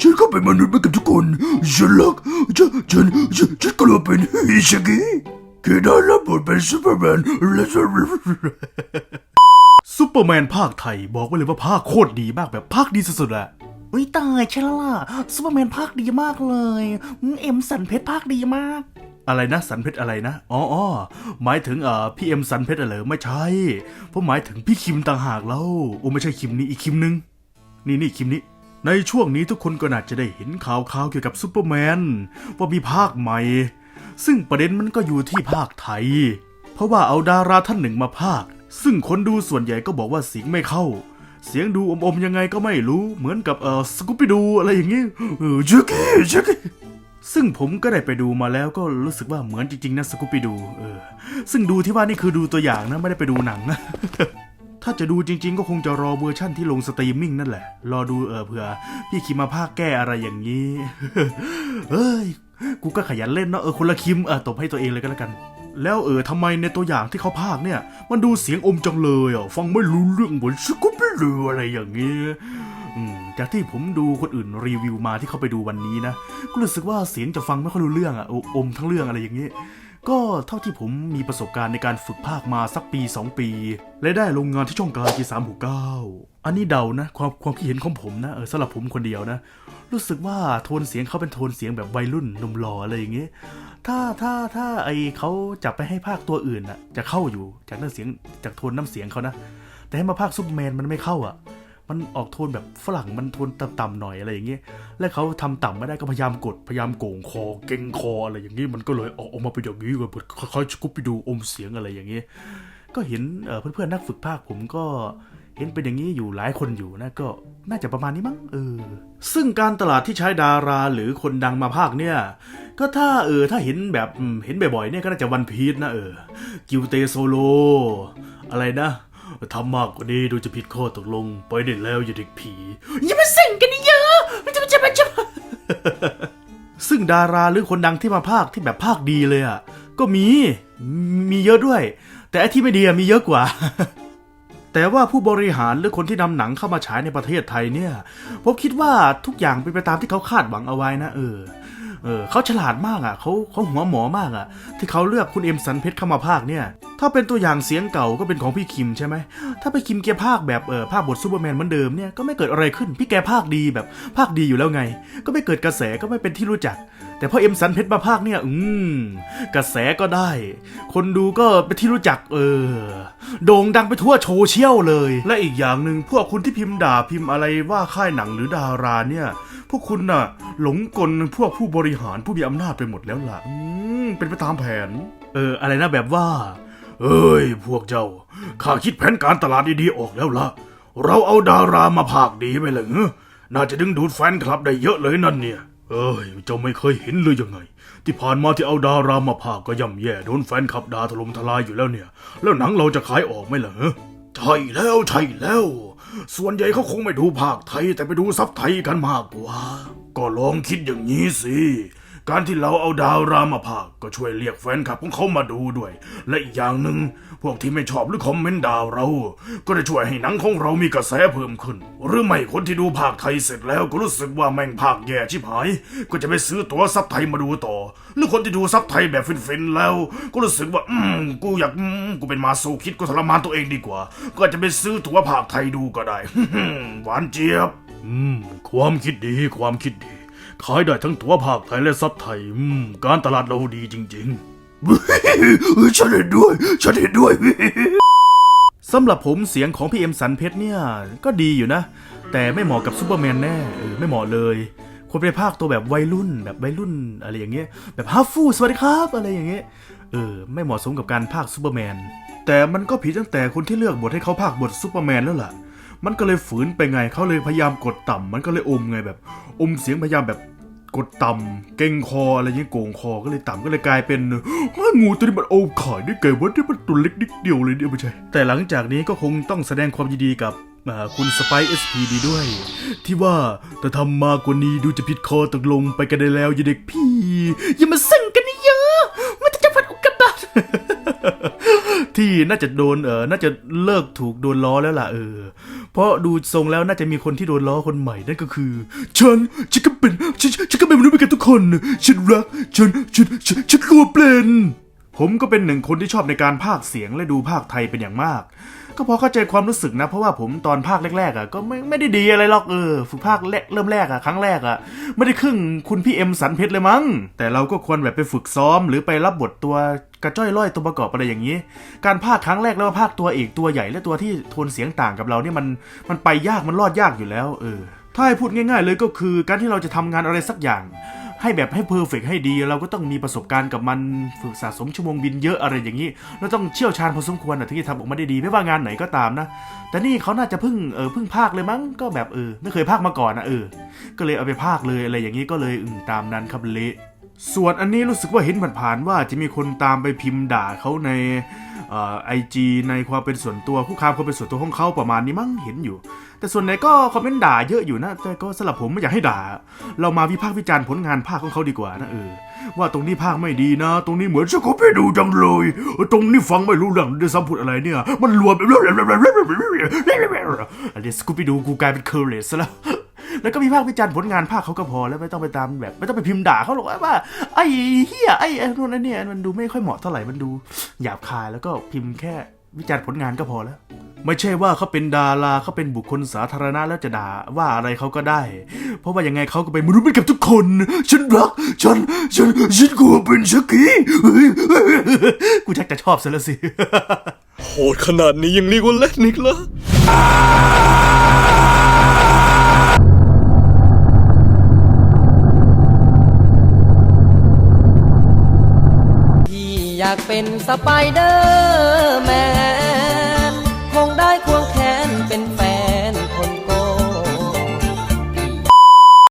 ฉันก็เป็นมนุษย์เหมือนกับทุกคนฉันรักฉันฉันฉันฉันกลัวเป็นฮิชากิแค่ได้รับบทเป็นซูเปอร์แมนและซูเปอร์แมนภาคไทยบอกไว้เลยว่าภาคโคตรดีมากแบบภาคดีสุดๆอะอุ้ยตายใช่แล้วล่ะซูเปอร์แมนภาคดีมากเลยเอ็มสันเพชรภาคดีมาก อะไรนะสันเพชรอะไรนะอ๋ออ๋อหมายถึงเอ่อพี่เอ็มสันเพชรเหรอไม่ใช่ผมหมายถึงพี่คิมต่างหากแล้วโอ้ไม่ใช่คิมนี่อีกคิมนึงนี่นี่คิมนี้ ในช่วงนี้ทุกคนก็น่าจะได้เห็นข่าวข่าวๆเกี่ยวกับซูเปอร์แมน ว่ามีภาคใหม่ ซึ่งประเด็นมันก็อยู่ที่ภาคไทย เพราะว่าเอาดาราท่านหนึ่งมาภาค ซึ่งคนดูส่วนใหญ่ก็บอกว่าเสียงไม่เข้า เสียงดูอมๆยังไงก็ไม่รู้เหมือนกับเออสกูปปี้ดูอะไรอย่างงี้เออชักกี้ชักกี้ซึ่งผมก็ได้ไปดูมาแล้วก็รู้สึกว่าเหมือนจริงๆนะสกูปปี้ดูเออซึ่งดูที่ว่านี่คือดูตัวอย่างนะไม่ได้ไปดูหนังนะ ถ้าจะดูจริง ๆ ก็คงจะรอเวอร์ชั่นที่ลงสตรีมมิ่งนั่นแหละ รอดูเออเผื่อ พี่คิมมาภาคแก้อะไรอย่างนี้ เฮ้ย กูก็ขยันเล่นเนาะเออคนละคิมเออตบให้ตัวเองเลยก็แล้วกัน แล้วเออทำไมในตัวอย่างที่เขาภาคเนี่ย มันดูเสียงอมจังเลยอะฟังไม่รู้เรื่องเหมือนสกูปปี้ดูอะไรอย่างนี้อืมจากที่ผมดูคนอื่นรีวิวมาที่เขาไปดูวันนี้นะ ก็รู้สึกว่าเสียงจะฟังไม่ค่อยรู้เรื่องอะอมทั้งเรื่องอะไรอย่างนี้ ก็เท่าที่ผมมีประสบการณ์ในการฝึกภาคมาสักปี 2 ปี และได้ลงงานที่ช่องกลางกีสามหกเก้าอันนี้เดานะ ความความคิดเห็นของผมนะเออสำหรับผมคนเดียวนะ รู้สึกว่าโทนเสียงเขาเป็นโทนเสียงแบบวัยรุ่นหนุ่มหล่ออะไรอย่างนี้ยถ้าถ้าถ้าไอเขาจับไปให้ภาคตัวอื่นอะจะเข้าอยู่จากน้ำเสียงจากโทนน้ำเสียงเขานะ แต่ให้มาภาคซุปเปอร์แมนมันไม่เข้าอะ มันออกโทนแบบฝรั่งมันโทนต่ำๆหน่อยอะไรอย่างเงี้ย และเขาทำต่ำไม่ได้ก็พยายามกดพยายามโก่งคอเก่งคออะไรอย่างเงี้ยมันก็เลยออกออกมาเป็นอย่างนี้แบบคล้ายๆกูปปี้ดูอมเสียงอะไรอย่างเงี้ย ก็เห็นเพื่อนๆนักฝึกภาคผมก็เห็นเป็นอย่างนี้อยู่หลายคนอยู่นะก็น่าจะประมาณนี้มั้งเออ ซึ่งการตลาดที่ใช้ดาราหรือคนดังมาภาคเนี่ย ก็ถ้าเออถ้าเห็นแบบเห็นบ่อยๆเนี่ยก็น่าจะวันพีชนะเออ กิวเตโซโล อะไรนะ ทำมากกว่านี้ดูจะผิดข้อตกลงไปได้แล้วอย่าเด็กผี อย่ามาสั่งกันเยอะมันจะมันจะมันจะซึ่งดาราหรือคนดังที่มาภาคที่แบบภาคดีเลยอะ ก็มีมีเยอะด้วย แต่ไอ้ที่ไม่ดีอะมีเยอะกว่า แต่ว่าผู้บริหารหรือคนที่นำหนังเข้ามาฉายในประเทศไทยเนี่ย ผมคิดว่าทุกอย่างเป็นไปตามที่เขาคาดหวังเอาไว้นะเออ เออเขาฉลาดมากอะเขาเขาหัวหมอมากอะ ที่เขาเลือกคุณเอ็มสันเพชรเข้ามาภาคเนี่ย ถ้าเป็นตัวอย่างเสียงเก่าก็เป็นของพี่คิมใช่ไหม ถ้าไปคิมแกภาคแบบเออภาคบทซูเปอร์แมนเหมือนเดิมเนี่ยก็ไม่เกิดอะไรขึ้น พี่แกภาคดีแบบภาคดีอยู่แล้วไง ก็ไม่เกิดกระแสก็ไม่เป็นที่รู้จัก แต่พอเอ็มสันเพชรมาภาคเนี่ย อืมกระแสก็ได้ คนดูก็เป็นที่รู้จักเออโด่งดังไปทั่วโซเชียลเลย และอีกอย่างหนึ่งพวกคุณที่พิมพ์ด่าพิมพ์อะไรว่าค่ายหนังหรือดาราเนี่ย พวกคุณน่ะ หลงกลพวกผู้บริหารผู้มีอำนาจไปหมดแล้วล่ะ อืม เป็นไปตามแผน เออ อะไรนะแบบว่า เอ้ย พวกเจ้า ข้าคิดแผนการตลาดดีๆออกแล้วล่ะ เราเอาดารามาภาคดีไปเลยเนอะน่าจะดึงดูดแฟนคลับได้เยอะเลยนั่นเนี่ย เอ้ย เจ้าไม่เคยเห็นเลยยังไง ที่ผ่านมาที่เอาดารามาภาคก็ย่ำแย่โดนแฟนคลับด่าถล่มทลายอยู่แล้วเนี่ย แล้วหนังเราจะขายออกไหมล่ะเนอะใช่แล้วใช่แล้ว ส่วนใหญ่เขาคงไม่ดูภาคไทย แต่ไปดูซับไทยกันมากกว่า ก็ลองคิดอย่างนี้สิ การที่เราเอาดาวรามาภาคก็ช่วยเรียกแฟนคลับของเขามาดูด้วย และอีกอย่างหนึ่งพวกที่ไม่ชอบหรือคอมเมนต์ด่าเรา ก็จะช่วยให้หนังของเรามีกระแสเพิ่มขึ้น หรือไม่คนที่ดูภาคไทยเสร็จแล้วก็รู้สึกว่าแม่งภาคแย่ชิบหาย ก็จะไปซื้อตั๋วซับไทยมาดูต่อ หรือคนที่ดูซับไทยแบบฟินๆแล้ว ก็รู้สึกว่าอืมกูอยากอืมกูเป็นมาโซคิดกูทรมานตัวเองดีกว่า ก็จจะไปซื้อตั๋วภาคไทยดูก็ได้ หวานเจี๊ยบ อืม ความคิดดีความคิดดี ขายได้ทั้งตัวภาคไทยและซับไทยอืมการตลาดเราดีจริงฉันเห็นด้วย ฉันเห็นด้วยๆสำหรับผมเสียงของพี่เอ็มสันเพชรเนี่ย ก็ดีอยู่นะ แต่ไม่เหมาะกับซูเปอร์แมนแน่เออไม่เหมาะเลยควรไปภาคตัวแบบวัยรุ่น แบบวัยรุ่นอะไรอย่างเงี้ยแบบฮัฟฟูสวัสดีครับอะไรอย่างเงี้ยเออ ไม่เหมาะสมกับการภาคซูเปอร์แมนแต่มันก็ผิดตั้งแต่คนที่เลือกบทให้เขาภาคบทซูเปอร์แมนแล้วล่ะ มันก็เลยฝืนไปไงเขาเลยพยายามกดต่ำมันก็เลยอมไงแบบ อมเสียงพยายามแบบกดต่ำเก่งคออะไรอย่างเงี้ยโกงคอก็เลยต่ำก็เลยกลายเป็นงูตัวนี้มันโอมขายได้ไงวะที่มันตัวเล็กนิดเดียวเลยเนี่ยไม่ใช่แต่หลังจากนี้ก็คงต้องแสดงความยินดีกับคุณสไปเอสพีดีด้วย ที่ว่าแต่ทำมากกว่านี้ดูจะผิดคอตกลงไปกันได้แล้วอย่าเด็กพี่ อย่ามาสั่งกันเยอะมันจะพัดอุกกาบาตที่น่าจะโดนเออน่าจะเลิกถูกโดนล้อแล้วล่ะเออ เพราะดูทรงแล้วน่าจะมีคนที่โดนล้อคนใหม่นั่นก็คือ ฉันฉันก็เป็นฉันฉันก็เป็นมนุษย์เหมือนกันทุกคน ฉันรักฉันฉันฉันฉันกลัวเป็นผมก็เป็นหนึ่งคนที่ชอบในการภาคเสียงและดูภาคไทยเป็นอย่างมาก ก็พอเข้าใจความรู้สึกนะ เพราะว่าผมตอนภาคแรกๆอะก็ไม่ไม่ได้ดีอะไรหรอกเออฝึกภาคแรกเริ่มแรกอะครั้งแรกอะไม่ได้ครึ่งคุณพี่เอ็มสันเพชรเลยมั้ง แต่เราก็ควรแบบไปฝึกซ้อม หรือไปรับบทตัวกระจ้อยร้อยตัวประกอบอะไรอย่างนี้ การภาคครั้งแรกแล้วภาคตัวเอกตัวใหญ่และตัวที่โทนเสียงต่างกับเราเนี่ยมันมันไปยากมันรอดยากอยู่แล้ว เออ ถ้าให้พูดง่าย ๆ เลยก็คือการที่เราจะทำงานอะไรสักอย่าง ให้แบบให้เพอร์เฟกให้ดี เราก็ต้องมีประสบการณ์กับมันฝึกสะสมชั่วโมงบินเยอะอะไรอย่างนี้เราต้องเชี่ยวชาญพอสมควรนะถึงจะทำออกมาได้ดีไม่ว่างานไหนก็ตามนะ แต่นี่เขาน่าจะเพิ่งเออเพิ่งภาคเลยมั้งก็แบบเออไม่เคยภาคมาก่อนนะเออ ก็เลยเอาไปภาคเลยอะไรอย่างนี้ก็เลยอืมตามนั้นครับเละส่วนอันนี้รู้สึกว่าเห็นผ่านๆว่าจะมีคนตามไปพิมพ์ด่าเขาใน ไอจีในความเป็นส่วนตัวคุกคามความเป็นส่วนตัวของเขาประมาณนี้มั้งเห็นอยู่ แต่ส่วนไหนก็คอมเมนต์ด่าเยอะอยู่นะ แต่ก็สำหรับผมไม่อยากให้ด่า เรามาวิพากษ์วิจารณ์ผลงานภาคของเขาดีกว่านะเออว่าตรงนี้ภาคไม่ดีนะ ตรงนี้เหมือนสกูปปี้ดูจังเลยตรงนี้ฟังไม่รู้เรื่องด้วยซ้ำพูดอะไรเนี่ย มันรวมอันนี้สกูปปี้ดูกูกลายเป็นเคอร์เลสซะแล้ว แล้วก็มีภาควิจารณ์ผลงานภาคเขาก็พอแล้วไม่ต้องไปตามแบบ ไม่ต้องไปพิมพ์ด่าเขาหรอกว่าไอ้เฮียไอ้ไอ้นู่นนั่นเนี่ยมันดูไม่ค่อยเหมาะเท่าไหร่มันดูหยาบคายแล้วก็พิมพ์แค่วิจารณ์ผลงานก็พอแล้ว ไม่ใช่ว่าเขาเป็นดาราเขาเป็นบุคคลสาธารณะแล้วจะด่าว่าอะไรเขาก็ได้ เพราะว่ายังไงเขาก็เป็นมนุษย์เหมือนกับทุกคน ฉันรัก ฉัน ฉัน ฉันกลัวเป็นสักทีกูชักจะชอบซะแล้วสิ โหดขนาดนี้ยังเรียกว่าเล่นอีกเหรอากเป็นสไปเดอร์แมน